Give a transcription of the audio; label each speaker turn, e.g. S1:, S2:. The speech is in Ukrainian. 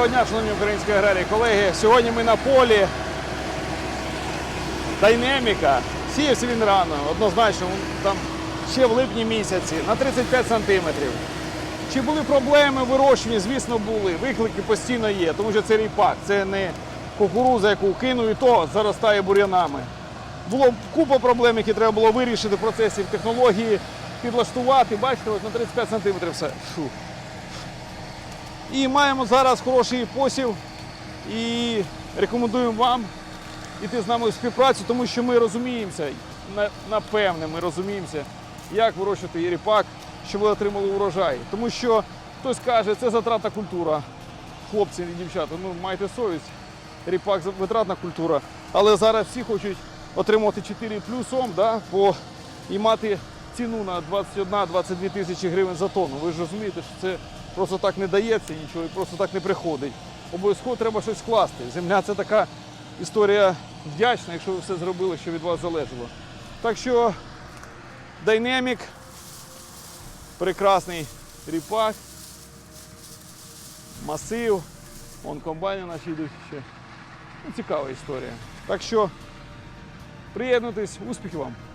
S1: Доброго дня, шановні українські аграрії. Колеги, сьогодні ми на полі Дайнеміка. Сіявся він рано, однозначно, там ще в липні місяці, на 35 сантиметрів. Чи були проблеми в? Звісно, були. Виклики постійно є, тому що це ріпак, це не кукуруза, яку кинув, і то заростає бур'янами. Було купа проблем, які треба було вирішити в процесі технології, підлаштувати. Бачите, ось на 35 сантиметрів все. Фу. І маємо зараз хороший посів і рекомендуємо вам іти з нами в співпрацю, тому що ми розуміємося, напевне, ми розуміємося, як вирощувати ріпак, щоб ви отримали урожай. Тому що хтось каже, це затратна культура. Хлопці і дівчата, ну майте совість, ріпак витратна культура. Але зараз всі хочуть отримувати 4 плюсом да, по, і мати ціну на 21-22 тисячі гривень за тонну. Ви ж розумієте, що це просто так не дається нічого просто так не приходить. Обов'язково треба щось вкласти. Земля це така історія вдячна, якщо ви все зробили, що від вас залежало. Так що Dynamic, прекрасний ріпак, масив, вон комбайни наші йдуть ще. Ну, цікава історія. Так що приєднуйтесь, успіхів вам!